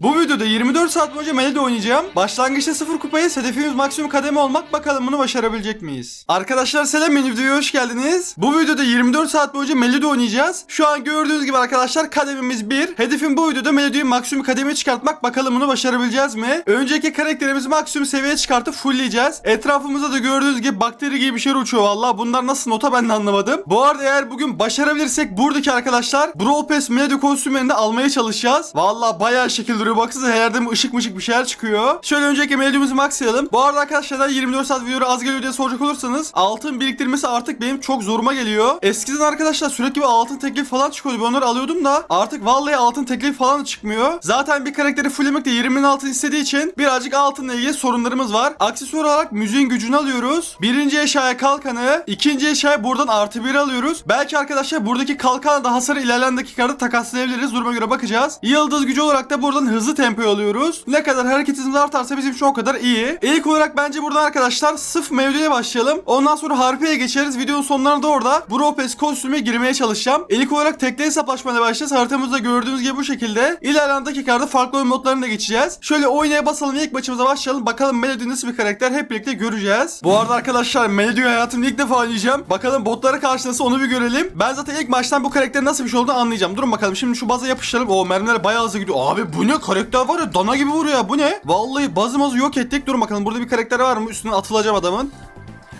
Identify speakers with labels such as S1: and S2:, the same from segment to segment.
S1: Bu videoda 24 saat boyunca Melody oynayacağım. Başlangıçta 0 kupayız. Hedefimiz maksimum kademe olmak. Bakalım bunu başarabilecek miyiz? Arkadaşlar selam yeni videoya hoş geldiniz. Bu videoda 24 saat boyunca Melody oynayacağız. Şu an gördüğünüz gibi arkadaşlar kademimiz 1. Hedefim bu videoda Melody'yi maksimum kademeye çıkartmak. Bakalım bunu başarabileceğiz mi? Önceki karakterimizi maksimum seviyeye çıkartıp fullleyeceğiz. Etrafımızda da gördüğünüz gibi bakteri gibi bir şeyler uçuyor valla. Bunlar nasıl nota ben de anlamadım. Bu arada eğer bugün başarabilirsek buradaki arkadaşlar Brawl Pass Melody kostümlerini almaya çalışacağız. Valla bayağı şekil duruyor. Baksanıza her yerden ışık mışık bir şeyler çıkıyor. Şöyle önceki Melody'mizi maxlayalım. Bu arada arkadaşlar 24 saat videoları az geliyor diye soracak olursanız altın biriktirmesi artık benim çok zoruma geliyor. Eskiden arkadaşlar sürekli bir altın teklif falan çıkıyordu. Ben onları alıyordum da artık vallahi altın teklif falan çıkmıyor. Zaten bir karakteri fulllemek de 20 bin altın istediği için birazcık altınla ilgili sorunlarımız var. Aksesuar olarak müziğin gücünü alıyoruz. Birinci eşyaya kalkanı, ikinci eşyaya buradan artı bir alıyoruz. Belki arkadaşlar buradaki kalkanla da hasarı ilerleyen dakikalarda takaslayabiliriz. Duruma göre bakacağız. Yıldız gücü olarak da buradan hızlı tempo alıyoruz. Ne kadar hareketimiz artarsa bizim için o kadar iyi. İlk olarak bence buradan arkadaşlar sıf mevduya başlayalım. Ondan sonra harpiye geçeriz. Videonun sonlarında orada Bropes kostüme girmeye çalışacağım. İlk olarak tekli hesaplaşmayla başlayacağız. Haritamızda gördüğünüz gibi bu şekilde. İlerleyen dakikalarda farklı oyun modlarına geçeceğiz. Şöyle oynaya basalım ilk maçımıza başlayalım. Bakalım Melody nasıl bir karakter hep birlikte göreceğiz. Bu arada arkadaşlar Melody'yi hayatımda ilk defa oynayacağım. Bakalım botlara karşı nasıl onu bir görelim. Ben zaten ilk maçtan bu karakterin nasıl bir şey olduğunu anlayacağım. Durun bakalım şimdi şu baza yapıştıralım. O mermiler bayağı hızlı gidiyor. Abi bu ne karakter var ya dana gibi vuruyor ya. Bu ne? Vallahi bazı yok ettik. Durun bakalım burada bir karakter var mı? Üstüne atılacağım adamın.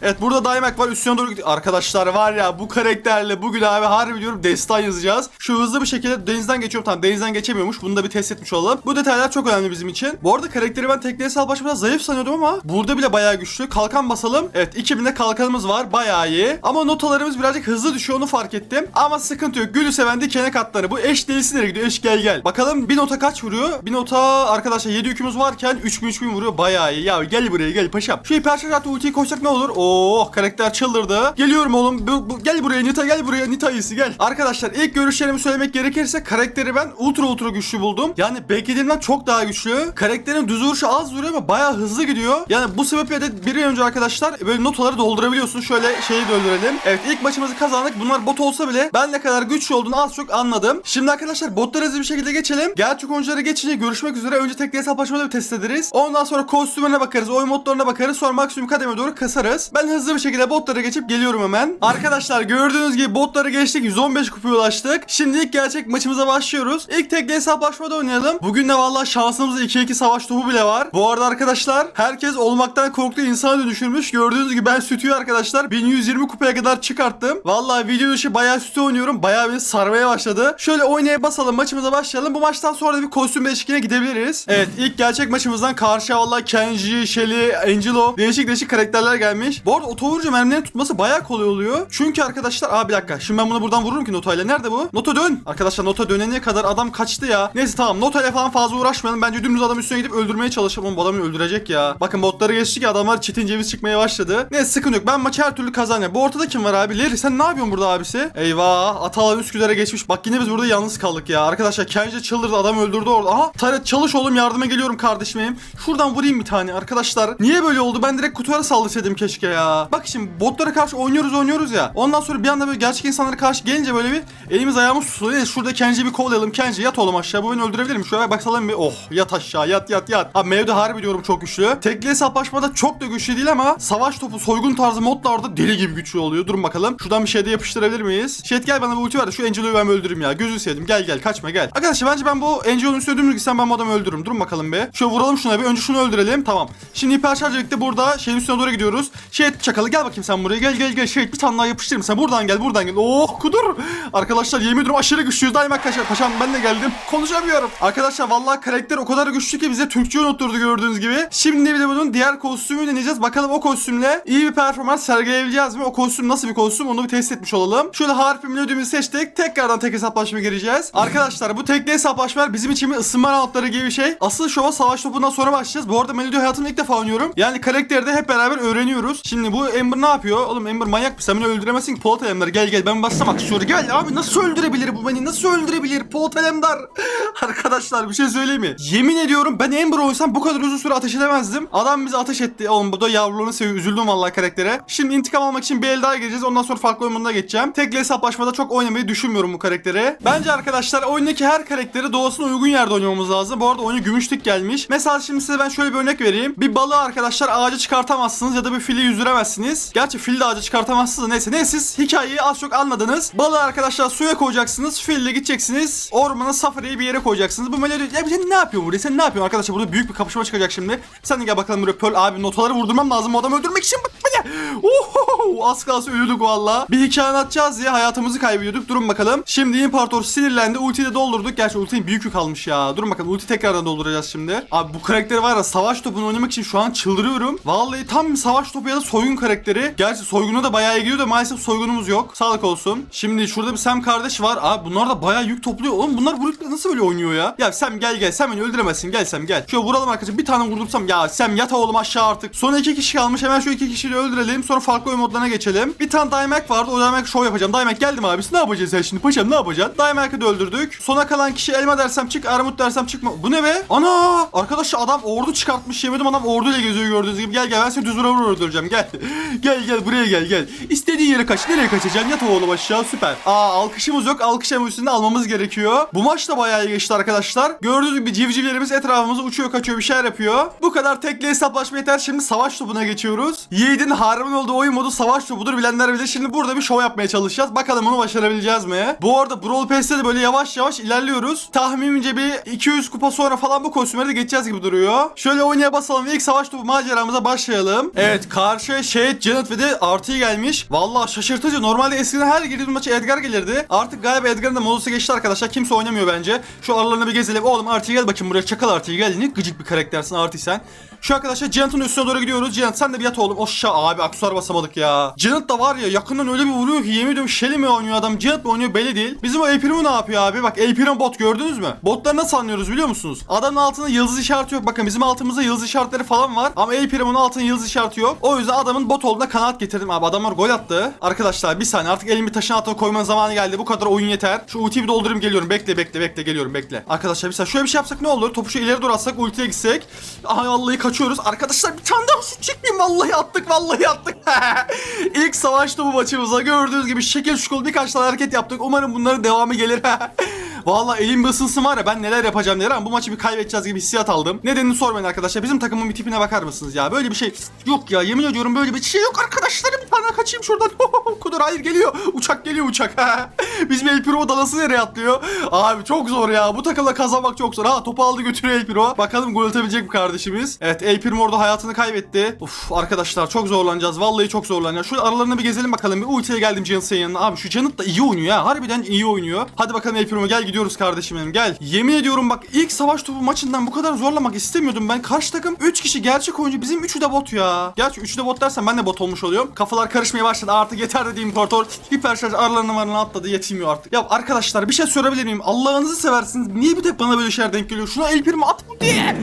S1: Evet burada Daimak var üstüne doğru gidiyor. Arkadaşlar var ya bu karakterle bugün abi harbi diyorum destan yazacağız. Şu hızlı bir şekilde denizden geçiyorum. Tamam denizden geçemiyormuş. Bunu da bir test etmiş olalım. Bu detaylar çok önemli bizim için. Bu arada karakteri ben tekneye sal başımda zayıf sanıyordum ama burada bile bayağı güçlü. Kalkan basalım. Evet 2000'de kalkanımız var. Bayağı iyi. Ama notalarımız birazcık hızlı düşüyor onu fark ettim. Ama sıkıntı yok. Gülü seven dikene katları. Bu eş nereye gidiyor? Eş gel gel. Bakalım bir nota kaç vuruyor? Bir nota arkadaşlar 7 yükümüz varken 3000 3000 vuruyor. Bayağı iyi. Ya gel buraya gel paşam. Şu hiperşarj hattı ultiyi koysak ne olur? Oh karakter çıldırdı. Geliyorum oğlum. Bu, bu- gel buraya Nita gel buraya Nita iyisi gel. Arkadaşlar ilk görüşlerimi söylemek gerekirse karakteri ben ultra ultra güçlü buldum. Yani beklediğimden çok daha güçlü. Karakterin düz vuruşu az vuruyor ama bayağı hızlı gidiyor. Yani bu sebeple de bir önce arkadaşlar böyle notaları doldurabiliyorsun. Şöyle şeyi de. Evet ilk maçımızı kazandık. Bunlar bot olsa bile ben ne kadar güçlü olduğunu az çok anladım. Şimdi arkadaşlar botlara hızlı bir şekilde geçelim. Gerçek oyunculara geçince görüşmek üzere. Önce tekli hesaplaşmada bir test ederiz. Ondan sonra kostümüne bakarız. Oyun modlarına bakarız. Sonra maksimum kademe doğru kasarız. Ben hızlı bir şekilde botlara geçip geliyorum hemen. Arkadaşlar gördüğünüz gibi botları geçtik. 115 kupaya ulaştık. Şimdi ilk gerçek maçımıza başlıyoruz. İlk tekli hesaplaşmada oynayalım. Bugün de vallahi şansımızda 2-2 savaş topu bile var. Bu arada arkadaşlar herkes olmaktan korktuğu insana dönüşürmüş. Gördüğünüz gibi ben sütüyü arkadaşlar 1120 kupaya kadar çıkarttım. Vallahi video dışı bayağı sütü oynuyorum. Bayağı beni sarmaya başladı. Şöyle oynaya basalım maçımıza başlayalım. Bu maçtan sonra da bir kostüm değişikliğine gidebiliriz. Evet ilk gerçek maçımızdan karşıya vallahi Kenji, Shelly, Angelo değişik değişik karakterler gelmiş. Bu arada otovurcu mermilerin tutması bayağı kolay oluyor. Çünkü arkadaşlar abi bir dakika. Şimdi ben bunu buradan vururum ki notayla. Nerede bu? Nota dön. Arkadaşlar nota dönene kadar adam kaçtı ya. Neyse tamam notayla falan fazla uğraşmayalım. Bence dümdüz adam üstüne gidip öldürmeye çalışalım. Bu adamı öldürecek ya. Bakın botları geçti ki adamlar çetin ceviz çıkmaya başladı. Neyse sıkıntı yok. Ben maçı her türlü kazanıyorum. Bu ortada kim var abi? Leri sen ne yapıyorsun burada abisi? Eyvah. Atalan Üsküdar'a geçmiş. Bak yine biz burada yalnız kaldık ya. Arkadaşlar Kenji çıldırdı. Adam öldürdü orada. Aha Taret çalış oğlum yardıma geliyorum kardeşim benim. Şuradan vurayım bir tane arkadaşlar. Niye böyle oldu? Ben direkt kutulara sallasaydım keşke ya. Bak şimdi botlara karşı oynuyoruz oynuyoruz ya. Ondan sonra bir anda böyle gerçek insanlara karşı gelince böyle bir elimiz ayağımız tutuluyor. Şurada Kenji'yi bir kovalayalım. Kenji yat oğlum aşağı. Bu beni öldürebilir mi? Şöyle bak salalım bir. Oh yat aşağı yat yat yat. Abi Mevde harbi diyorum çok güçlü. Tekli hesaplaşmada çok da güçlü değil ama savaş topu soygun tarzı modlarda deli gibi güçlü oluyor. Durun bakalım. Şuradan bir şey de yapıştırabilir miyiz? Şet gel bana bir ulti ver de şu Angelo'yu ben öldüreyim ya. Gözünü sevdim. Gel gel kaçma gel. Arkadaşlar bence ben bu Angelo'nun üstüne dümdüz gitsem ben bu adamı öldürürüm. Durun bakalım be. Şöyle vuralım şuna bir. Önce şunu öldürelim. Tamam. Şimdi hiper şarj birlikte burada şeyin üstüne doğru gidiyoruz. Şehit çakalı gel bakayım sen buraya. Gel gel gel. Şehit bir tane daha yapıştırayım. Sen buradan gel buradan gel. Oh kudur. Arkadaşlar yemin ediyorum aşırı güçlüyüz. Daima arkadaşlar. Paşam ben de geldim. Konuşamıyorum. Arkadaşlar vallahi karakter o kadar güçlü ki bize Türkçe unutturdu gördüğünüz gibi. Şimdi bir de bunun diğer kostümünü deneyeceğiz. Bakalım o kostümle iyi bir performans sergileyebileceğiz mi? O kostüm nasıl bir kostüm onu bir test etmiş olalım. Şöyle harfi ödümünü seçtik. Tekrardan tek hesaplaşma gireceğiz. Arkadaşlar bu tekli hesaplaşmalar bizim için bir ısınma roundları gibi bir şey. Asıl şova savaş topundan sonra başlayacağız. Bu arada Melody hayatımda ilk defa oynuyorum. Yani karakteri de hep beraber öğreniyoruz. Şimdi Şimdi bu Ember ne yapıyor? Oğlum Ember manyak mı? Sen beni öldüremezsin ki Polat Alemdar. Gel gel ben bassam aksiyonu. Gel abi nasıl öldürebilir bu beni? Nasıl öldürebilir Polat Alemdar? Arkadaşlar bir şey söyleyeyim mi? Yemin ediyorum ben Ember olsam bu kadar uzun süre ateş edemezdim. Adam bize ateş etti. Oğlum bu da yavrularını seviyor. Üzüldüm vallahi karaktere. Şimdi intikam almak için bir el daha gireceğiz. Ondan sonra farklı oyununa geçeceğim. Tekli hesaplaşmada çok oynamayı düşünmüyorum bu karaktere. Bence arkadaşlar oyundaki her karakteri doğasına uygun yerde oynamamız lazım. Bu arada oyuna gümüşlük gelmiş. Mesela şimdi size ben şöyle bir örnek vereyim. Bir balığı arkadaşlar ağaca çıkartamazsınız ya da bir fili yüzdüremezsiniz. Gerçi fili de ağaca çıkartamazsınız. Neyse neyse siz hikayeyi az çok anladınız. Balığı arkadaşlar suya koyacaksınız. Fille gideceksiniz. Ormana safariye bir yere koyacaksınız. Bu melodi... Ya sen ne yapıyorsun burada? Sen ne yapıyorsun arkadaşlar? Burada büyük bir kapışma çıkacak şimdi. Sen de gel bakalım buraya Pearl abi notaları vurdurmam lazım. O adamı öldürmek için. Oho, az kalsın ölüyorduk valla. Bir hikaye anlatacağız diye hayatımızı kaybediyorduk. Durun bakalım. Şimdi imparator sinirlendi. Ultiyi de doldurduk. Gerçi ultinin büyük yük almış ya. Durun bakalım. Ulti tekrardan dolduracağız şimdi. Abi bu karakteri var ya savaş topunu oynamak için şu an çıldırıyorum. Vallahi tam bir savaş topu ya da soygun karakteri. Gerçi soyguna da bayağı gidiyor da maalesef soygunumuz yok. Sağlık olsun. Şimdi şurada bir Sam kardeş var. Abi bunlar da bayağı yük topluyor. Oğlum bunlar bu nasıl böyle oynuyor ya? Ya Sam gel gel. Sen beni öldüremezsin. Gel Sam gel. Şöyle vuralım arkadaşlar. Bir tane vurdursam. Ya Sam yat oğlum aşağı artık. Son iki kişi kalmış. Hemen şu iki kişiyi öldürelim. Sonra farklı oyun modlarına geçelim. Bir tane Daimek vardı. O Daimek show yapacağım. Daimek geldim abisi. Ne yapacaksın sen şimdi? Paşam ne yapacaksın? Daimek'i de öldürdük. Sona kalan kişi elma dersem çık. Armut dersem çıkma. Bu ne be? Ana! Arkadaşlar adam ordu çıkartmış. Yemedim adam orduyla geziyor gördüğünüz gibi. Gel gel ben seni düz vura öldüreceğim. Gel. Gel gel buraya gel gel. İstediğin yere kaç. Nereye kaçacaksın? Yat oğlum aşağı. Süper. Aa alkışımız yok. Alkış emojisini almamız gerekiyor. Bu maç da bayağı geçti arkadaşlar. Gördüğünüz gibi civcivlerimiz etrafımızda uçuyor kaçıyor bir şeyler yapıyor. Bu kadar tekli hesaplaşma yeter. Şimdi savaş topuna geçiyoruz. Yiğit'in harman olduğu oyun modu savaş topudur bilenler bilir. Şimdi burada bir şov yapmaya çalışacağız. Bakalım bunu başarabileceğiz mi? Bu arada Brawl Pass'te de böyle yavaş yavaş ilerliyoruz. Tahminimce bir 200 kupa sonra falan bu kostümleri de geçeceğiz gibi duruyor. Şöyle oynaya basalım ve ilk savaş topu maceramıza başlayalım. Evet karşıya Shade, Janet ve de Artı gelmiş. Vallahi şaşırtıcı. Normalde eskiden her girdiğimiz maça Edgar gelirdi. Artık galiba Edgar'ın da modusu geçti arkadaşlar. Kimse oynamıyor bence. Şu aralarına bir gezelim. Oğlum Artı gel bakayım buraya. Çakal Artı gel. Ne gıcık bir karaktersin Artı sen. Şu arkadaşlar Janet'ın üstüne doğru gidiyoruz. Janet sen de bir yat oğlum. Oşşa abi aksuar basamadık ya. Janet da var ya yakından öyle bir vuruyor ki yemin ediyorum Shelly mi oynuyor adam Janet mi oynuyor belli değil. Bizim o Primo ne yapıyor abi? Bak Primo bot gördünüz mü? Botları nasıl anlıyoruz biliyor musunuz? Adamın altında yıldız işareti yok. Bakın bizim altımızda yıldız işaretleri falan var. Ama Primo'nun altında yıldız işareti yok. O yüzden adamın bot olduğuna kanaat getirdim abi. Adamlar gol attı. Arkadaşlar bir saniye artık elimi taşın altına koymanın zamanı geldi. Bu kadar oyun yeter. Şu ultiyi bir doldurayım geliyorum. Bekle bekle bekle geliyorum bekle. Arkadaşlar bir saniye şöyle bir şey yapsak ne olur? Topu şu ileri doğru atsak ultiye gitsek. Aha vallahi kaçıyoruz. Arkadaşlar bir tane daha şut çekmeyeyim. Vallahi attık vallahi attık. İlk savaş topu maçımıza gördüğünüz gibi şekil şukul birkaç tane hareket yaptık. Umarım bunların devamı gelir. Vallahi elim bir ısınsın var ya ben neler yapacağım neler ama bu maçı bir kaybedeceğiz gibi hissiyat aldım. Nedenini sormayın arkadaşlar. Bizim takımın bir tipine bakar mısınız ya? Böyle bir şey yok ya yemin ediyorum böyle bir şey yok arkadaşlarım. Bir tane kaçayım şuradan. Kudur hayır geliyor. Uçak geliyor uçak. Bizim El Primo dalası nereye atlıyor? Abi çok zor ya. Bu takımla kazanmak çok zor. Ha topu aldı götürüyor El Primo. Bakalım gol atabilecek mi kardeşimiz? Evet El Primo orada hayatını kaybetti. Uf arkadaşlar çok zorlanacağız. Vallahi çok zorlanacağız. Şu aralarına bir gezelim bakalım. Bir ultiye geldim Janet'ın yanına. Abi şu Janet da iyi oynuyor ya. Harbiden iyi oynuyor. Hadi bakalım El Primo gel gidiyoruz kardeşim benim gel. Yemin ediyorum bak ilk savaş topu maçından bu kadar zorlamak istemiyordum ben. Karşı takım 3 kişi gerçek oyuncu. Bizim 3'ü de bot ya. Gerçi 3'ü de bot dersen ben de bot olmuş oluyorum. Kafalar karışmaya başladı. Artık yeter dediğim imparator. Hiper şarj aralarına varına atladı. Yetmiyor artık. Ya arkadaşlar bir şey sorabilir miyim? Allah'ınızı seversiniz. Niye bir tek bana böyle şeyler denk geliyor? Şuna El Primo at bu diye.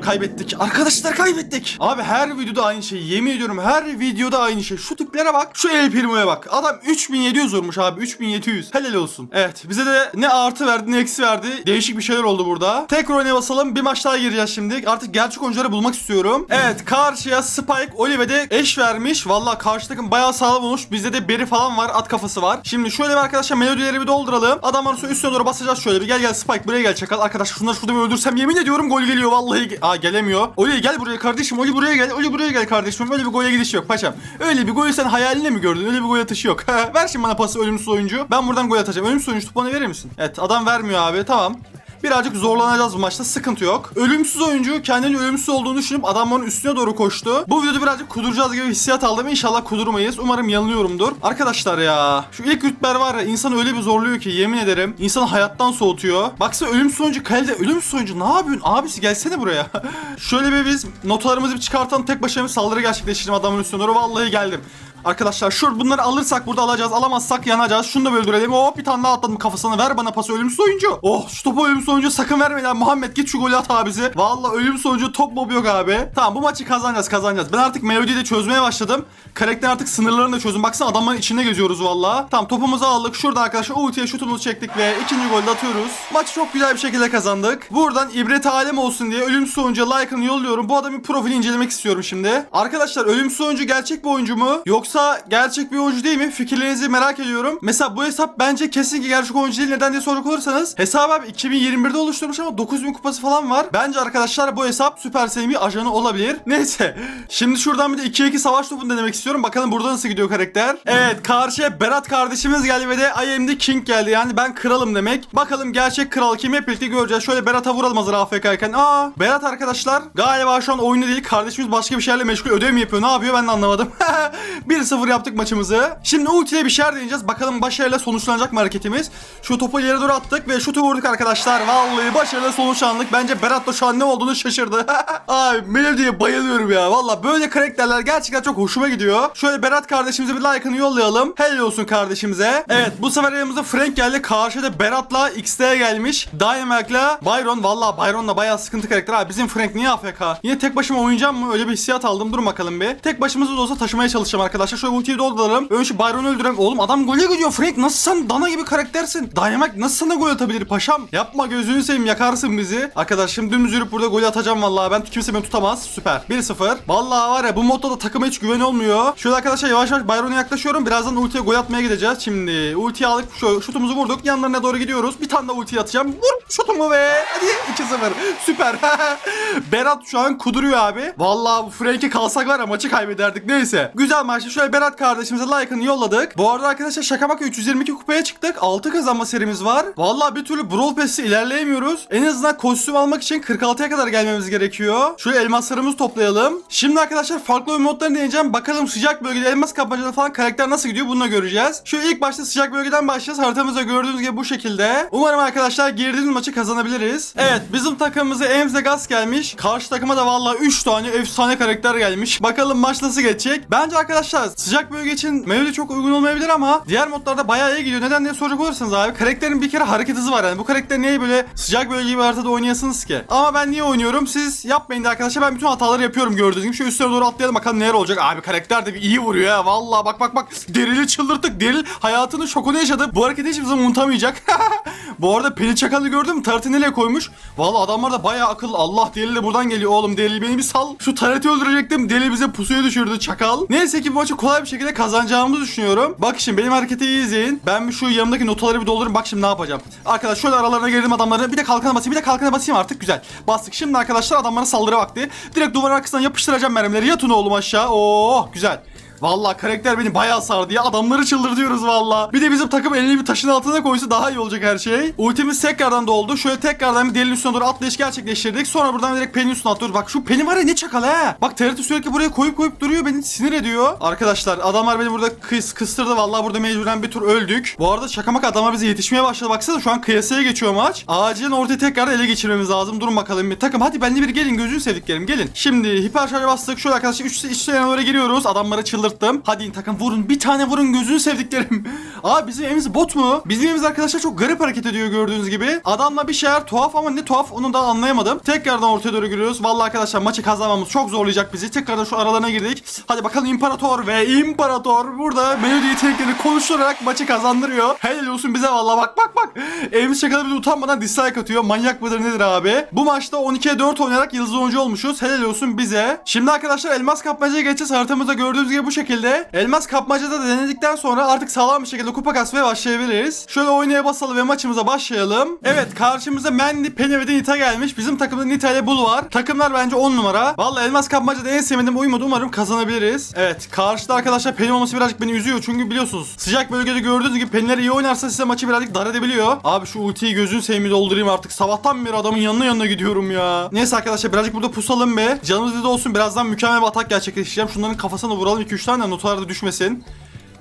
S1: Kaybettik. Arkadaşlar kaybettik. Abi her videoda aynı şey. Yemin ediyorum her videoda aynı şey. Şu tiplere bak. Şu El Primo'ya bak. Adam 3700 vurmuş abi. 3700. Helal olsun. Evet. Bize de ne artı verdi ne eksi verdi. Değişik bir şeyler oldu burada. Tekrar oynaya basalım. Bir maç daha gireceğiz şimdi. Artık gerçek oyuncuları bulmak istiyorum. Evet. Karşıya Spike, Olive'de eş vermiş. Valla karşı takım bayağı sağlam olmuş. Bizde de Beri falan var. At kafası var. Şimdi şöyle bir arkadaşlar melodileri bir dolduralım. Adamların üstüne doğru basacağız şöyle bir. Gel gel Spike buraya gel çakal. Arkadaşlar şunları şurada bir öldürsem yemin ediyorum gol geliyor. Vallahi. Aa gelemiyor. Oli gel buraya kardeşim. Oli buraya gel. Oli buraya gel kardeşim. Öyle bir gole gidiş yok paşam. Öyle bir golü sen hayaline mi gördün? Öyle bir gol atışı yok. Ver şimdi bana pası ölümsüz oyuncu. Ben buradan gol atacağım. Ölümsüz oyuncu topu bana verir misin? Evet adam vermiyor abi. Tamam. Birazcık zorlanacağız bu maçta sıkıntı yok. Ölümsüz oyuncu kendini ölümsüz olduğunu düşünüp adamların üstüne doğru koştu. Bu videoda birazcık kuduracağız gibi hissiyat aldım. İnşallah kudurmayız. Umarım yanılıyorumdur. Arkadaşlar ya şu ilk rütber var ya insanı öyle bir zorluyor ki yemin ederim. İnsanı hayattan soğutuyor. Baksana ölümsüz oyuncu kalede ölümsüz oyuncu ne yapıyorsun? Abisi gelsene buraya. Şöyle bir biz notalarımızı bir çıkartalım tek başına bir saldırı gerçekleştirelim adamın üstüne doğru. Vallahi geldim. Arkadaşlar şu bunları alırsak burada alacağız. Alamazsak yanacağız. Şunu da öldürelim. Hop bir tane daha atladım kafasına. Ver bana pası ölümsüz oyuncu. Oh şu topu ölümsüz oyuncu sakın verme lan. Muhammed git şu golü at abisi. Vallahi ölümsüz oyuncu top mob yok abi. Tamam bu maçı kazanacağız kazanacağız. Ben artık Melodi'yi de çözmeye başladım. Karakter artık sınırlarını da çözdüm. Baksana adamların içinde geziyoruz valla. Tamam topumuzu aldık. Şurada arkadaşlar ultiye şutumuzu çektik ve ikinci golü atıyoruz. Maçı çok güzel bir şekilde kazandık. Buradan ibret alem olsun diye ölümsüz oyuncuya like'ını yolluyorum. Bu adamın profili incelemek istiyorum şimdi. Arkadaşlar ölümsüz oyuncu gerçek bir oyuncu mu? Yoksa gerçek bir oyuncu değil mi? Fikirlerinizi merak ediyorum. Mesela bu hesap bence kesinlikle gerçek oyuncu değil. Neden diye soracak olursanız. Hesabı abi 2021'de oluşturmuş ama 9000 kupası falan var. Bence arkadaşlar bu hesap Supercell'in bir ajanı olabilir. Neyse. Şimdi şuradan bir de 2-2 savaş topunu denemek istiyorum. Bakalım burada nasıl gidiyor karakter. Evet karşıya Berat kardeşimiz geldi ve de I am king geldi. Yani ben kralım demek. Bakalım gerçek kral kim hep birlikte göreceğiz. Şöyle Berat'a vuralım hazır AFK'yken. Aa Berat arkadaşlar galiba şu an oyunda değil. Kardeşimiz başka bir şeylerle meşgul. Ödev mi yapıyor? Ne yapıyor ben de anlamadım. 1-0 yaptık maçımızı. Şimdi ultiyle bir şeyler deneyeceğiz. Bakalım başarıyla sonuçlanacak mı hareketimiz? Şu topu ileri doğru attık ve şutu vurduk arkadaşlar. Vallahi başarıyla sonuçlandık. Bence Berat da şu an ne olduğunu şaşırdı. Abi Melody'ye bayılıyorum ya. Valla böyle karakterler gerçekten çok hoşuma gidiyor. Şöyle Berat kardeşimize bir like'ını yollayalım. Helal olsun kardeşimize. Evet bu sefer yanımıza Frank geldi. Karşıda Berat'la XT'ye gelmiş. Dynamic'la Byron. Valla Byron'la bayağı sıkıntı karakter. Abi bizim Frank niye AFK? Yine tek başıma oynayacağım mı? Öyle bir hissiyat aldım. Dur bakalım bir. Tek başımıza da olsa taşımaya çalışacağım arkadaşlar. Şöyle ultiyi dolduralım. Önce şu Byron'u. Oğlum adam gole gidiyor. Frank nasıl sen dana gibi karaktersin? Dynamic nasıl sana gol atabilir paşam? Yapma gözünü seveyim yakarsın bizi. Arkadaş şimdi dümdüz yürüp burada gol atacağım vallahi. Ben kimse beni tutamaz. Süper. 1-0. Vallahi var ya bu modda da takıma hiç güven olmuyor. Şöyle arkadaşlar yavaş yavaş Byron'a yaklaşıyorum. Birazdan ultiye gol atmaya gideceğiz. Şimdi ultiyi aldık. Şu şutumuzu vurduk. Yanlarına doğru gidiyoruz. Bir tane de ulti atacağım. Vur şutumu be. Hadi 2-0. Süper. Berat şu an kuduruyor abi. Vallahi bu Frank'e kalsak var ya maçı kaybederdik. Neyse. Güzel maçtı. Şöyle Berat kardeşimize like'ını yolladık. Bu arada arkadaşlar şaka maka 322 kupaya çıktık. 6 kazanma serimiz var. Vallahi bir türlü Brawl Pass'i ilerleyemiyoruz. En azından kostüm almak için 46'ya kadar gelmemiz gerekiyor. Şöyle elmaslarımızı toplayalım. Şimdi arkadaşlar farklı oyun modlarını deneyeceğim. Bakalım sıcak bölgede elmas kapmacada falan karakter nasıl gidiyor bunu da göreceğiz. Şu ilk başta sıcak bölgeden başlayacağız. Haritamızda gördüğünüz gibi bu şekilde. Umarım arkadaşlar girdiğimiz maçı kazanabiliriz. Evet bizim takımımıza Emze Gaz gelmiş. Karşı takıma da vallahi 3 tane efsane karakter gelmiş. Bakalım maç nasıl geçecek. Bence arkadaşlar sıcak bölge için Melody çok uygun olmayabilir ama diğer modlarda bayağı iyi gidiyor. Neden diye soracak olursanız abi karakterin bir kere hareket hızı var yani. Bu karakter niye böyle sıcak bölge bir haritada oynayasınız ki? Ama ben niye oynuyorum? Siz yapmayın da arkadaşlar. Ben bütün hataları yapıyorum gördüğünüz gibi. Şu üstlere doğru atlayalım bakalım neler olacak. Abi karakter de bir iyi vuruyor ya. Vallahi bak bak bak. Derili çıldırttık. Deril hayatının şokunu yaşadı. Bu hareketi hiçbir zaman unutamayacak. Bu arada Peli Çakal'ı gördün mü? Taratı nereye koymuş? Vallahi adamlar da bayağı akıllı. Allah Delil de buradan geliyor oğlum. Delil beni bir sal. Şu Tarat'ı öldürecektim. Delil bize pusuya düşürdü çakal. Neyse ki bu maçı kolay bir şekilde kazanacağımızı düşünüyorum. Bak şimdi benim hareketi iyi izleyin. Ben şu yanımdaki notaları bir doldurayım. Bak şimdi ne yapacağım. Arkadaş şöyle aralarına girdim adamları. Bir de kalkana basayım. Bir de kalkana basayım artık. Güzel. Bastık. Şimdi arkadaşlar adamlara saldırı vakti. Direkt duvar arkasından yapıştıracağım mermileri. Yatın oğlum aşağı. Oo güzel. Vallahi karakter beni bayağı sardı ya. Adamları çıldırtıyoruz vallahi. Bir de bizim takım elini bir taşın altına koysa daha iyi olacak her şey. Ultimiz tekrardan doldu. Şöyle tekrardan bir delinin üstüne doğru atlayış gerçekleştirdik. Sonra buradan direkt Pen'in üstüne atlıyoruz. Bak şu Pen'i var ya ne çakal ha. Bak TRT sürekli buraya koyup koyup duruyor. Beni sinir ediyor. Arkadaşlar adamlar beni burada kıs kıstırdı. Vallahi burada mecburen bir tur öldük. Bu arada şaka maka adamlar bize yetişmeye başladı. Baksana şu an kıyasaya geçiyor maç. Acilen ortaya tekrar ele geçirmemiz lazım. Durun bakalım bir. Takım hadi benimle bir gelin gözünü sevdiklerim gelin. Şimdi hiper bastık. Şöyle arkadaşlar üç içlerine doğru giriyoruz. Adamları çıldırttım. Hadi in takım vurun. Bir tane vurun gözünü sevdiklerim. Aa bizim evimiz bot mu? Bizim evimiz arkadaşlar çok garip hareket ediyor gördüğünüz gibi. Adamla bir şeyler tuhaf ama ne tuhaf onu da anlayamadım. Tekrardan ortaya doğru giriyoruz. Vallahi arkadaşlar maçı kazanmamız çok zorlayacak bizi. Tekrardan şu aralarına girdik. Hadi bakalım İmparator ve İmparator burada Melody yeteneklerini konuşturarak maçı kazandırıyor. Helal olsun bize vallahi bak bak bak. Evimiz şakalı bir de utanmadan dislike atıyor. Manyak mıdır nedir abi? Bu maçta 12'ye 4 oynayarak yıldız oyuncu olmuşuz. Helal olsun bize. Şimdi arkadaşlar elmas kapmacaya geçeceğiz. Haritamızda gördüğünüz gibi bu şekilde. Elmas kapmacada da denedikten sonra artık sağlam bir şekilde kupa kasmaya başlayabiliriz. Şöyle oynaya basalım ve maçımıza başlayalım. Evet karşımıza Mandy, Penny ve Nita gelmiş. Bizim takımda Nita ile Bull var. Takımlar bence 10 numara. Vallahi elmas kapmacada en sevmediğim uyumadı. Umarım kazanabiliriz. Evet karşıda arkadaşlar Penny olması birazcık beni üzüyor. Çünkü biliyorsunuz sıcak bölgede gördüğünüz gibi Penny'ler iyi oynarsa size maçı birazcık dar edebiliyor. Abi şu ultiyi gözün sevimi doldurayım artık. Sabahtan beri adamın yanına yanına gidiyorum ya. Neyse arkadaşlar birazcık burada pusalım be. Canımız da olsun. Birazdan mükemmel bir atak gerçekleştireceğim. Şunların kafasına vuralım 2-3 tane de notalar da düşmesin.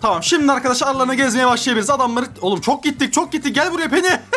S1: Tamam şimdi arkadaşlar aralarına gezmeye başlayabiliriz. Adamları... Oğlum çok gittik çok gittik. Gel buraya Penny.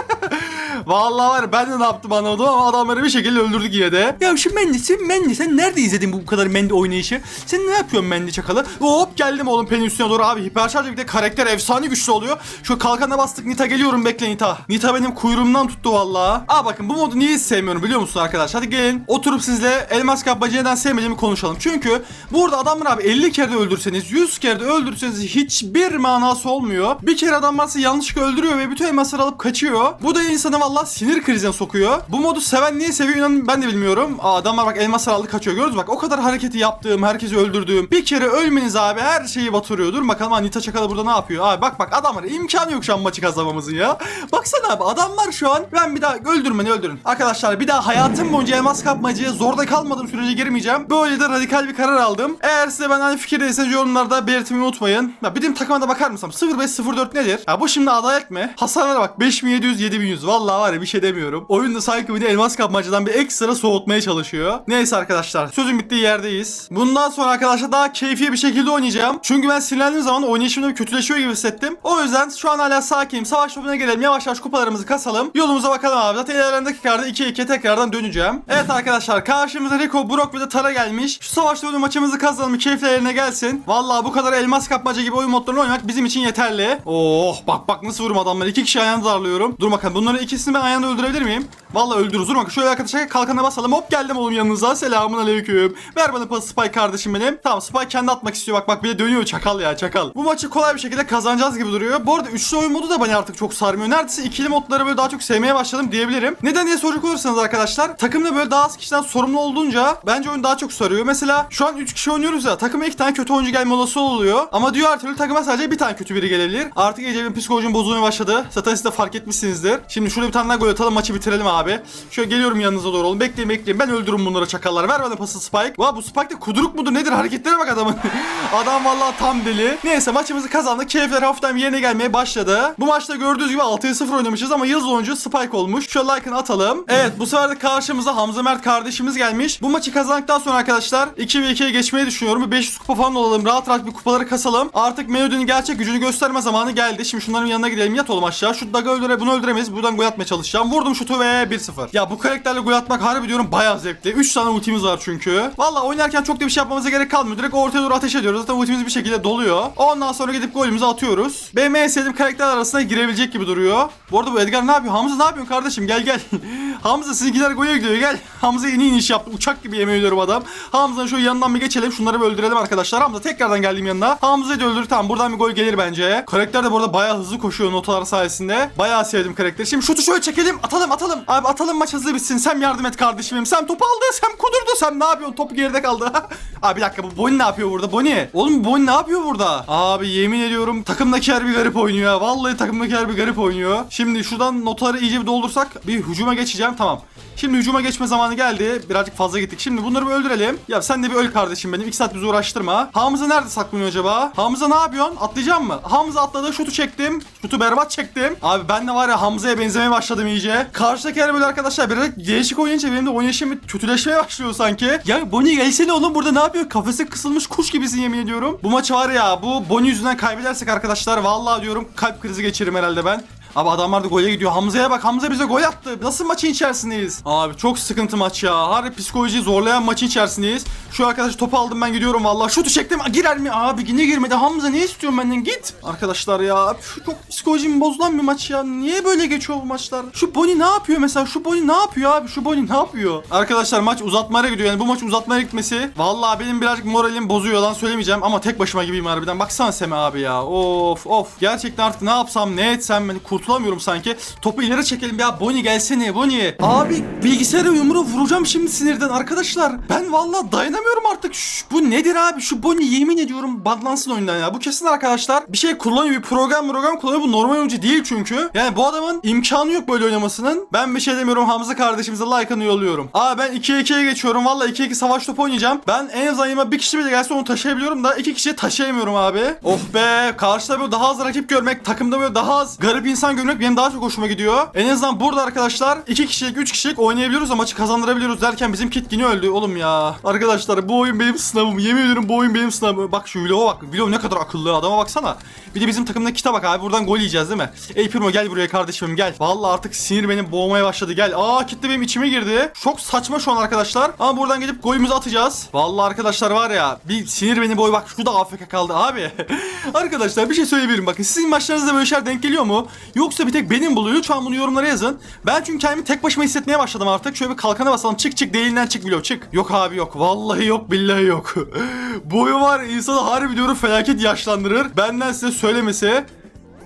S1: Vallahi var ya, ben de ne yaptım anlamadım ama adamları bir şekilde öldürdük yine de. Ya şu Mendy sen Mendy sen nerede izledin bu kadar Mendy oynayışı? Sen ne yapıyorsun Mendy çakalı? Hop geldim oğlum üstüne doğru abi hiperşarj bir de karakter efsane güçlü oluyor. Şu kalkana bastık Nita geliyorum bekle Nita. Nita benim kuyruğumdan tuttu vallahi. Aa bakın bu modu niye sevmiyorum biliyor musun arkadaşlar? Hadi gelin oturup sizle elmas kapmacı neden sevmediğimi konuşalım. Çünkü burada adamlar abi 50 kere de öldürseniz 100 kere de öldürseniz hiçbir manası olmuyor. Bir kere adam varsa yanlışlıkla öldürüyor ve bütün elmasları alıp kaçıyor. Bu da insanı vallahi sinir krizine sokuyor. Bu modu seven niye seviyor inanın ben de bilmiyorum. Aa, adamlar bak elmasları aldı kaçıyor gördünüz bak o kadar hareketi yaptığım herkesi öldürdüğüm bir kere ölmeniz abi her şeyi batırıyor. Dur bakalım Anita Çakalı burada ne yapıyor? Abi bak bak adamlar imkanı yok şu an maçı kazanmamızın ya. Baksana abi adamlar şu an ben bir daha öldürmeni öldürün. Arkadaşlar bir daha hayatım boyunca elmas kapmacıya zorda kalmadığım sürece girmeyeceğim. Böyle de radikal bir karar aldım. Eğer size ben aynı fikirdeyseniz yorumlarda belirtmeyi unutmayın. Ya benim takıma da bakar mısın? 0504 nedir? Ya bu şimdi adalet mi? Hasarlara bak 5700 7100. Var ya bir şey demiyorum. Oyunda sanki bir de elmas kapmacıdan bir ekstra soğutmaya çalışıyor. Neyse arkadaşlar sözün bittiği yerdeyiz. Bundan sonra arkadaşlar daha keyfi bir şekilde oynayacağım. Çünkü ben sinirlendiğim zaman oynayışımda bir kötüleşiyor gibi hissettim. O yüzden şu an hala sakinim. Savaş topuna gelelim. Yavaş yavaş kupalarımızı kasalım. Yolumuza bakalım abi. Zaten ilerleyen dakikalarda 2-2 tekrardan döneceğim. Evet arkadaşlar karşımıza Rico, Brock ve de Tara gelmiş. Şu savaş topunu maçımızı kazanalım. Keyiflerine gelsin. Vallahi bu kadar elmas kapmaca gibi oyun modlarını oynamak bizim için yeterli. Oh bak bak nasıl vurum adamlar. İki kişi ayağını darlıyorum. Dur bakalım bunların ikisini ben ayağını öldürebilir miyim? Vallahi öldürürüz. Dur bakalım şöyle arkadaşlar kalkana basalım. Hop geldim oğlum yanınıza. Selamun aleyküm. Ver bana pası Spike kardeşim benim. Tamam Spike kendi atmak istiyor. Bak bak bir de dönüyor çakal ya çakal. Bu maçı kolay bir şekilde kazanacağız gibi duruyor. Bu arada üçlü oyun modu da beni artık çok sarmıyor. Neredeyse ikili modları böyle daha çok sevmeye başladım diyebilirim. Neden diye soracak olursanız arkadaşlar takımda böyle daha az kişiden sorumlu olduğunca bence oyun daha çok sarıyor. Mesela şu an 3 kişi oynuyoruz ya takıma iki tane kötü oyuncu gelme olası oluyor. Ama diğer türlü takıma sadece bir tane kötü biri gelebilir. Artık benim psikolojim bozulmaya başladı. Zaten siz de fark etmişsinizdir. Şimdi şurada bir tane daha gol atalım maçı bitirelim abi. Şöyle geliyorum yanınıza doğru oğlum. Bekleyin bekleyin. Ben öldürürüm bunları çakallar. Ver bana pası Spike. Vay bu Spike de kuduruk mudur nedir? Hareketlere bak adamın. Adam vallahi tam deli. Neyse maçımızı kazandık. Keyifler hafiften yerine gelmeye başladı. Bu maçta gördüğünüz gibi 6'ya 0 oynamışız ama yıldız oyuncu Spike olmuş. Şöyle like'ını atalım. Evet bu sefer de karşımıza Hamza Mert kardeşimiz gelmiş. Bu maçı kazandıktan sonra arkadaşlar 2 ve 2'ye geçmeyi düşünüyorum. Bir 500 kupa falan olalım. Rahat rahat bir kupaları kasalım. Artık Melody'nin gerçek gücünü gösterme zamanı geldi. Şimdi şunların yanına gidelim. Yat oğlum aşağı. Şu Dag'ı öldüre bunu öldüremeyiz. Buradan gol atmaya çalışacağım. Vurdum şutu ve 1-0. Ya bu karakterle gol atmak harbi diyorum bayağı zevkli. 3 tane ultimiz var çünkü. Valla oynarken çok da bir şey yapmamıza gerek kalmıyor. Direkt ortaya doğru ateş ediyoruz. Zaten ultimiz bir şekilde doluyor. Ondan sonra gidip golümüzü atıyoruz. Benim en sevdiğim karakterler arasında girebilecek gibi duruyor. Bu arada bu Edgar ne yapıyor? Hamza ne yapıyorsun kardeşim? Gel gel. Hamza sizinkiler gole gidiyor gel. Hamza yeni iniş yaptı. Uçak gibi yemin ediyorum adam. Hamza'nın şu yanından bir geçelim. Şunları bir öldürelim arkadaşlar. Hamza tekrardan geldim yanına. Hamza'yı da öldür. Tamam buradan bir gol gelir bence. Karakter de bu arada bayağı hızlı koşuyor notalar sayesinde. Bayağı sevdim karakteri. Şimdi şutu şöyle çekelim. Atalım atalım. Abi atalım maç hızlı bitsin. Sen yardım et kardeşim benim. Sen topu aldı. Sen kudurdu. Sen ne yapıyorsun? Top geride kaldı. Abi bir dakika bu Bonnie ne yapıyor burada? Bonnie. Oğlum Bonnie ne yapıyor burada? Abi yemin ediyorum takımdaki her bir garip oynuyor ya. Vallahi takımdaki her bir garip oynuyor. Şimdi şuradan notaları iyice bir doldursak bir hücuma geçeceğim. Tamam. Şimdi hücuma geçme zamanı geldi. Birazcık fazla gittik. Şimdi bunları bir öldürelim. Ya sen de bir öl kardeşim benim. İki saat bizi uğraştırma. Hamza nerede saklanıyor acaba? Hamza ne yapıyorsun? Atlayacağım mı? Hamza atladı. Şutu çektim. Şutu berbat çektim. Abi ben de var ya Hamza'ya benzemeye başladım iyice. Karşıdaki her böyle arkadaşlar birazcık değişik oynayınca benim de oynayışım kötüleşmeye başlıyor sanki. Ya Bonnie gelsene oğlum burada ne yapıyor? Kafese kısılmış kuş gibisin yemin ediyorum. Bu maç var ya bu Bonnie yüzünden kaybedersek arkadaşlar vallahi diyorum kalp krizi geçiririm herhalde ben. Abi adamlar da gole gidiyor. Hamza'ya bak. Hamza bize gol attı. Nasıl maçın içerisindeyiz? Abi çok sıkıntı maç ya. Harbi psikolojiyi zorlayan maçın içerisindeyiz. Şu arkadaş topu aldım ben gidiyorum vallahi. Şutu çektim. Girer mi? Abi yine girmedi. Hamza ne istiyorsun benden? Git. Arkadaşlar ya üf, çok psikolojim bozulan bir maç ya. Niye böyle geçiyor bu maçlar? Şu Bonnie ne yapıyor mesela? Şu Bonnie ne yapıyor abi? Şu Bonnie ne yapıyor? Arkadaşlar maç uzatmaya gidiyor. Yani bu maç uzatmaya gitmesi vallahi benim birazcık moralim bozuyor lan söylemeyeceğim ama tek başıma gibiyim harbiden. Baksana Semi abi ya. Of of. Gerçekten artık ne yapsam ne etsem beni kurtulamıyorum sanki. Topu ileri çekelim ya. Bonnie gelsene Bonnie. Abi bilgisayara yumruğu vuracağım şimdi sinirden arkadaşlar. Ben vallahi dayanamıyorum artık. Şş, bu nedir abi? Şu Bonnie yemin ediyorum banlansın oyundan ya. Bu kesin arkadaşlar. Bir şey kullanıyor. Bir program program kullanıyor. Bu normal oyuncu değil çünkü. Yani bu adamın imkanı yok böyle oynamasının. Ben bir şey demiyorum. Hamza kardeşimize like'ını yolluyorum. Aa ben 2'ye 2'ye geçiyorum. Vallahi 2'ye 2 savaş topu oynayacağım. Ben en az ayıma bir kişi bile gelse onu taşıyabiliyorum da iki kişiyi taşıyamıyorum abi. Oh be. Karşıda böyle daha az rakip görmek, takımda böyle daha az garip insan falan görmek benim daha çok hoşuma gidiyor. En azından burada arkadaşlar 2 kişilik 3 kişilik oynayabiliyoruz maçı kazandırabiliyoruz derken bizim kit yine öldü oğlum ya. Arkadaşlar bu oyun benim sınavım. Yemin ediyorum bu oyun benim sınavım. Bak şu Vlog'a bak. Vlog ne kadar akıllı adama baksana. Bir de bizim takımdaki kita bak abi buradan gol yiyeceğiz değil mi? Ey Primo gel buraya kardeşim gel. Vallahi artık sinir benim boğmaya başladı gel. Aa kitle benim içime girdi. Çok saçma şu an arkadaşlar. Ama buradan gelip golümüzü atacağız. Vallahi arkadaşlar var ya bir sinir beni boy bak şu da AFK kaldı abi. arkadaşlar bir şey söyleyebilirim bakın. Sizin maçlarınızda böyle şeyler denk geliyor mu? Yoksa bir tek benim buluyor. Lütfen bunu yorumlara yazın. Ben çünkü kendimi tek başıma hissetmeye başladım artık. Şöyle bir kalkana basalım. Çık çık değilinden çık vlog çık. Yok abi yok. Vallahi yok billahi yok. Bu oyun var insanı harbi diyorum felaket yaşlandırır. Benden size söylemesi.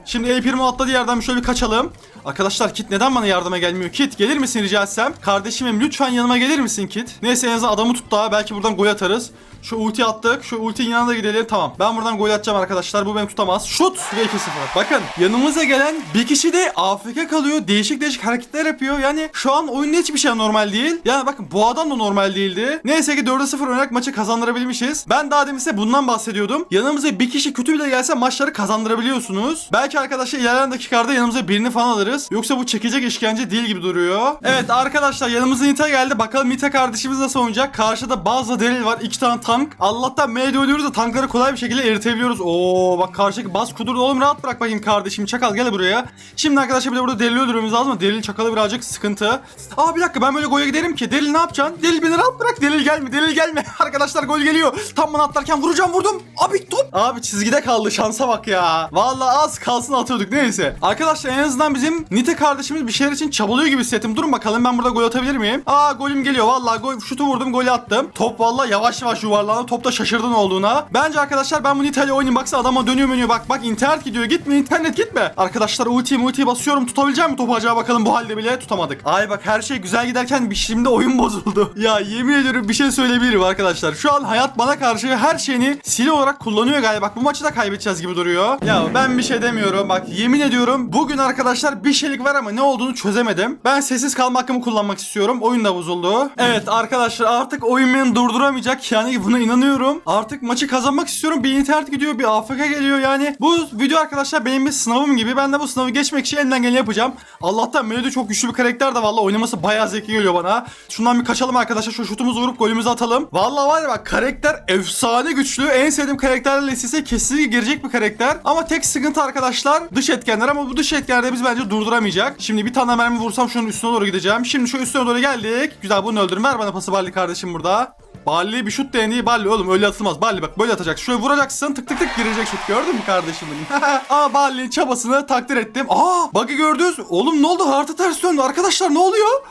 S1: Şimdi A1 atladığı yerden şöyle bir kaçalım. Arkadaşlar Kit neden bana yardıma gelmiyor? Kit gelir misin rica etsem? Kardeşimim lütfen yanıma gelir misin Kit? Neyse en azından adamı tut daha belki buradan gol atarız. Şu ulti attık. Şu ultinin yanına da gidelim. Tamam. Ben buradan gol atacağım arkadaşlar. Bu beni tutamaz. Şut ve 2-0. Bakın yanımıza gelen bir kişi de AFK kalıyor. Değişik değişik hareketler yapıyor. Yani şu an oyunda hiçbir şey normal değil. Yani bakın bu adam da normal değildi. Neyse ki 4'e 0 oynayarak maçı kazandırabilmişiz. Ben daha demin size bundan bahsediyordum. Yanımıza bir kişi kötü bile gelse maçları kazandırabiliyorsunuz. Belki arkadaşlar ilerleyen dakikalarda yanımıza birini falan alırız. Yoksa bu çekecek işkence değil gibi duruyor. Evet arkadaşlar yanımıza Nita geldi. Bakalım Nita kardeşimiz nasıl oynayacak. Karşıda bazı delil var. iki tane tank. Allah'tan M'de ölüyoruz da tankları kolay bir şekilde eritebiliyoruz. Oo bak karşıdaki bas kudurdu. Oğlum rahat bırak bakayım kardeşim. Çakal gel buraya. Şimdi arkadaşlar bir de burada delil öldürmemiz lazım ama delil çakalı birazcık sıkıntı. Aa bir dakika ben böyle goya giderim ki. Delil ne yapacaksın? Delil beni rahat bırak. Delil gelme. Delil gelme. arkadaşlar gol geliyor. Tam bana atlarken vuracağım vurdum. Abi top. Abi çizgide kaldı. Şansa bak ya. Vallahi az kalsın atıyorduk. Neyse. Arkadaşlar en azından bizim Nite kardeşimiz bir şeyler için çabalıyor gibi hissettim. Durun bakalım ben burada gol atabilir miyim? Aa golüm geliyor. Vallahi gol şutu vurdum golü attım. Top vallahi yavaş yavaş yuvarlandı. Top da şaşırdın olduğuna. Bence arkadaşlar ben bu Nite ile oynayayım. Baksana adama dönüyor menüyor. Bak bak internet gidiyor. Gitme internet gitme. Arkadaşlar ulti ulti basıyorum. Tutabileceğim mi topu acaba bakalım bu halde bile tutamadık. Ay bak her şey güzel giderken bir şimdi oyun bozuldu. ya yemin ediyorum bir şey söyleyebilirim arkadaşlar. Şu an hayat bana karşı her şeyini sil olarak kullanıyor galiba. Bak bu maçı da kaybedeceğiz gibi duruyor. Ya ben bir şey demiyorum. Bak yemin ediyorum bugün arkadaşlar bir şeylik var ama ne olduğunu çözemedim. Ben sessiz kalma hakkımı kullanmak istiyorum. Oyun da bozuldu. Evet arkadaşlar artık oyun beni durduramayacak. Yani buna inanıyorum. Artık maçı kazanmak istiyorum. Bir internet gidiyor, bir AFK geliyor. Yani bu video arkadaşlar benim bir sınavım gibi. Ben de bu sınavı geçmek için elinden geleni yapacağım. Allah'tan Melody çok güçlü bir karakter de valla oynaması bayağı zevkli geliyor bana. Şundan bir kaçalım arkadaşlar. Şu şutumuzu vurup golümüzü atalım. Valla var ya bak karakter efsane güçlü. En sevdiğim karakterler listesine kesinlikle girecek bir karakter. Ama tek sıkıntı arkadaşlar dış etkenler ama bu dış etkenleri biz bence durduramayacak. Şimdi bir tane mermi vursam şunun üstüne doğru gideceğim. Şimdi şu üstüne doğru geldik. Güzel bunu öldürün. Ver bana pası Barley kardeşim burada. Balli bir şut deneyi Balli oğlum öyle atılmaz. Balli bak böyle atacak. Şöyle vuracaksın tık tık tık girecek şut. Gördün mü kardeşim benim? Aa Balli'nin çabasını takdir ettim. Aa bug'ı gördünüz. Oğlum ne oldu? Harita ters döndü. Arkadaşlar ne oluyor?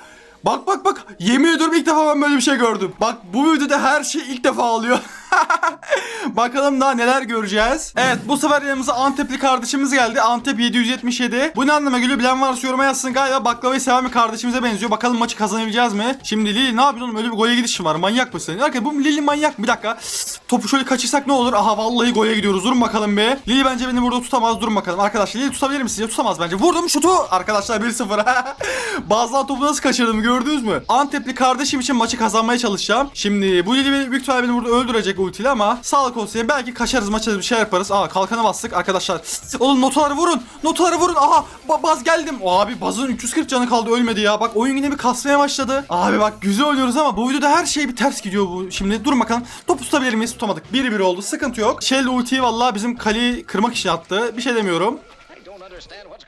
S1: Bak bak bak. Yemin ediyorum ilk defa ben böyle bir şey gördüm. Bak bu videoda her şey ilk defa oluyor. Bakalım daha neler göreceğiz. Evet bu sefer yanımıza Antepli kardeşimiz geldi. Antep 777. Bu ne anlama geliyor bilen varsa yoruma yazsın. Galiba baklavayı seven bir kardeşimize benziyor. Bakalım maçı kazanabileceğiz mi? Şimdi Lili ne yapıyorsun oğlum? Öyle bir gole gidişin var. Manyak mısın? Arkadaşlar bu Lili manyak? Bir dakika. Topu şöyle kaçırsak ne olur? Aha vallahi gole gidiyoruz. Durun bakalım be. Lili bence beni burada tutamaz. Durun bakalım. Arkadaşlar Lili tutabilir misiniz? Tutamaz bence. Vurdum şutu. Arkadaşlar 1-0. Bazılar topu nasıl kaçırdım gördünüz mü? Antepli kardeşim için maçı kazanmaya çalışacağım. Şimdi bu Lili büyük ihtimalle beni burada öldürecek ultiyle ama sağlık olsun. ya. Belki kaçarız maçarız bir şey yaparız. Aa kalkana bastık arkadaşlar. Oğlum notaları vurun. Notaları vurun. Aha ba- baz geldim. Abi bazın 340 canı kaldı ölmedi ya. Bak oyun yine bir kasmaya başladı. Abi bak güzel oynuyoruz ama bu videoda her şey bir ters gidiyor bu. Şimdi durun bakalım. Topu tutabilir miyiz? Tutamadık. 1-1 oldu. Sıkıntı yok. Shell ultiyi vallahi bizim kaleyi kırmak için attı. Bir şey demiyorum.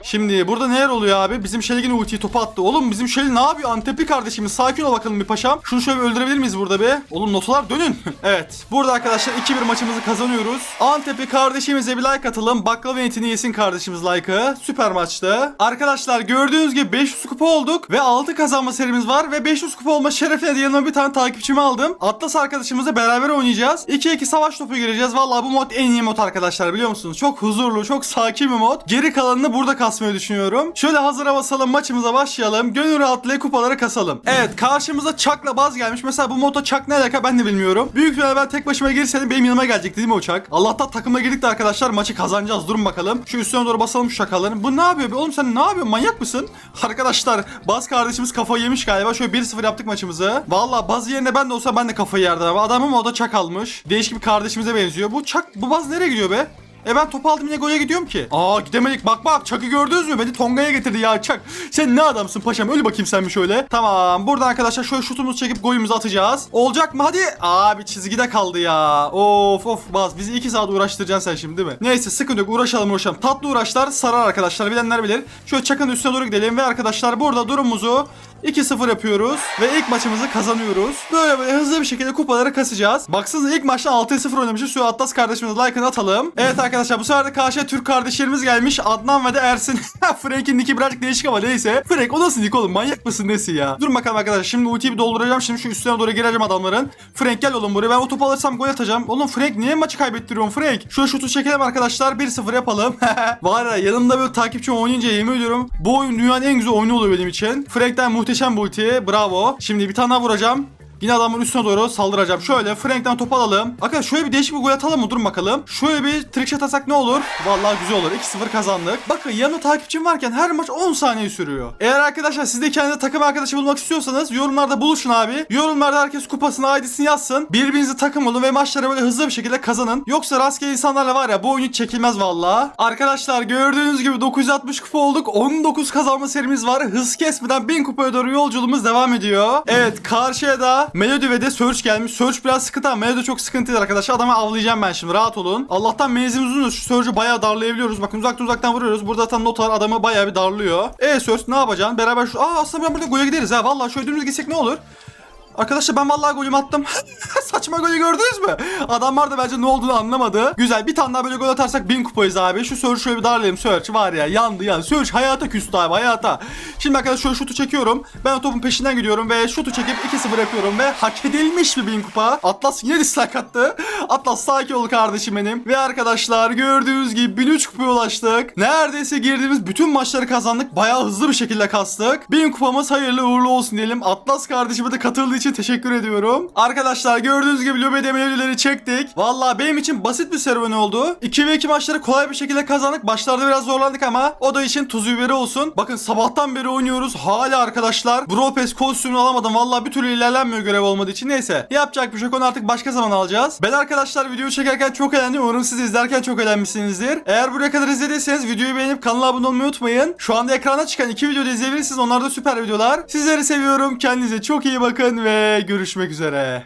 S1: Şimdi burada neler oluyor abi? Bizim Shelly'in ultiyi topu attı. Oğlum bizim Shelly ne yapıyor? Antepli kardeşimiz. Sakin ol bakalım bir paşam. Şunu şöyle öldürebilir miyiz burada be? Oğlum notalar dönün. evet. Burada arkadaşlar 2-1 maçımızı kazanıyoruz. Antepli kardeşimize bir like atalım. Baklava niyetini yesin kardeşimiz like'ı. Süper maçtı. Arkadaşlar gördüğünüz gibi 500 kupa olduk. Ve 6 kazanma serimiz var. Ve 500 kupa olma şerefine de yanıma bir tane takipçimi aldım. Atlas arkadaşımızla beraber oynayacağız. 2-2 savaş topu gireceğiz. Vallahi bu mod en iyi mod arkadaşlar biliyor musunuz? Çok huzurlu, çok sakin bir mod. Geri kalanını burada kasmayı düşünüyorum. Şöyle hazıra basalım maçımıza başlayalım. Gönül rahatlığıyla kupaları kasalım. Evet karşımıza Chuck'la Baz gelmiş. Mesela bu modda Chuck ne alaka ben de bilmiyorum. Büyük ihtimalle ben tek başıma girseydim benim yanıma gelecekti değil mi o Chuck? Allah'tan takımla girdik de arkadaşlar maçı kazanacağız. Durun bakalım. Şu üstüne doğru basalım şu şakaların. Bu ne yapıyor be? Oğlum sen ne yapıyorsun? Manyak mısın? Arkadaşlar Baz kardeşimiz kafayı yemiş galiba. Şöyle 1-0 yaptık maçımızı. Valla Baz yerine ben de olsa ben de kafayı yerdim. Adamım o da Chuck almış. Değişik bir kardeşimize benziyor. Bu Chuck bu Baz nereye gidiyor be? E ben topu aldım yine gole gidiyorum ki. Aa gidemedik. Bak bak Çak'ı gördünüz mü? Beni Tonga'ya getirdi ya Çak. Sen ne adamsın paşam? Öyle bakayım sen bir şöyle. Tamam. Buradan arkadaşlar şöyle şutumuzu çekip golümüzü atacağız. Olacak mı? Hadi. Abi çizgide kaldı ya. Of of baz. Bizi iki saat uğraştıracaksın sen şimdi değil mi? Neyse sıkıntı yok. Uğraşalım uğraşalım. Tatlı uğraşlar sarar arkadaşlar. Bilenler bilir. Şöyle Çak'ın üstüne doğru gidelim ve arkadaşlar burada durumumuzu 2-0 yapıyoruz ve ilk maçımızı kazanıyoruz. Böyle böyle hızlı bir şekilde kupaları kasacağız. Baksanıza ilk maçta 6-0 oynamışız. Şu Atlas kardeşimize like'ını atalım. Evet arkadaşlar bu sefer de karşıya Türk kardeşlerimiz gelmiş. Adnan ve de Ersin. Frank'in nicki birazcık değişik ama neyse. Frank o nasıl nick oğlum? Manyak mısın nesi ya? Dur bakalım arkadaşlar. Şimdi ultiyi bir dolduracağım. Şimdi şu üstüne doğru gireceğim adamların. Frank gel oğlum buraya. Ben o topu alırsam gol atacağım. Oğlum Frank niye maçı kaybettiriyorsun Frank? Şöyle şutu çekelim arkadaşlar. 1-0 yapalım. Var ya yanımda böyle takipçim oynayınca yemin ediyorum. Bu oyun dünyanın en güzel oyunu oluyor benim için. Frank'ten muhteşem bu ulti. Bravo. Şimdi bir tane daha vuracağım. Yine adamın üstüne doğru saldıracağım. Şöyle Frank'ten top alalım. Arkadaşlar şöyle bir değişik bir gol atalım mı? Durun bakalım. Şöyle bir trick shot atsak ne olur? Vallahi güzel olur. 2-0 kazandık. Bakın yanımda takipçim varken her maç 10 saniye sürüyor. Eğer arkadaşlar siz de kendinize takım arkadaşı bulmak istiyorsanız yorumlarda buluşun abi. Yorumlarda herkes kupasını ID'sini yazsın. Birbirinizi takım olun ve maçları böyle hızlı bir şekilde kazanın. Yoksa rastgele insanlarla var ya bu oyun hiç çekilmez vallahi. Arkadaşlar gördüğünüz gibi 960 kupa olduk. 19 kazanma serimiz var. Hız kesmeden 1000 kupaya doğru yolculuğumuz devam ediyor. Evet karşıya da Melody ve de Search gelmiş. Search biraz sıkıntı ama Melody çok sıkıntıydı arkadaşlar. Adamı avlayacağım ben şimdi rahat olun. Allah'tan menzilimiz uzun. Şu Search'ü bayağı darlayabiliyoruz. Bakın uzaktan uzaktan vuruyoruz. Burada tam notar adamı bayağı bir darlıyor. E Search ne yapacaksın? Beraber şu... Aa aslında ben burada gole gideriz ha. Vallahi şöyle dümdüz gitsek ne olur? Arkadaşlar ben vallahi golümü attım. Saçma golü gördünüz mü? Adamlar da bence ne olduğunu anlamadı. Güzel bir tane daha böyle gol atarsak 1000 kupayız abi. Şu Search şöyle bir darlayalım. Search var ya yandı yandı. Search hayata küstü abi hayata. Şimdi arkadaşlar şöyle şutu çekiyorum. Ben o topun peşinden gidiyorum ve şutu çekip 2-0 yapıyorum ve hak edilmiş bir 1000 kupa. Atlas yine dislike attı. Atlas sakin ol kardeşim benim. Ve arkadaşlar gördüğünüz gibi 1003 kupaya ulaştık. Neredeyse girdiğimiz bütün maçları kazandık. Bayağı hızlı bir şekilde kastık. 1000 kupamız hayırlı uğurlu olsun diyelim. Atlas kardeşime de katıldığı için teşekkür ediyorum. Arkadaşlar gördüğünüz gibi Lübede menüleri çektik. Vallahi benim için basit bir serüven oldu. 2 ve 2 maçları kolay bir şekilde kazandık. Başlarda biraz zorlandık ama o da için tuzu biberi olsun. Bakın sabahtan beri oynuyoruz. Hala arkadaşlar Bro Pass kostümünü alamadım. Vallahi bir türlü ilerlenmiyor görev olmadığı için. Neyse. Yapacak bir şey yok. Onu artık başka zaman alacağız. Ben arkadaşlar videoyu çekerken çok eğlendim. Umarım siz izlerken çok eğlenmişsinizdir. Eğer buraya kadar izlediyseniz videoyu beğenip kanala abone olmayı unutmayın. Şu anda ekrana çıkan iki videoda izleyebilirsiniz. Onlar da süper videolar. Sizleri seviyorum. Kendinize çok iyi bakın ve görüşmek üzere.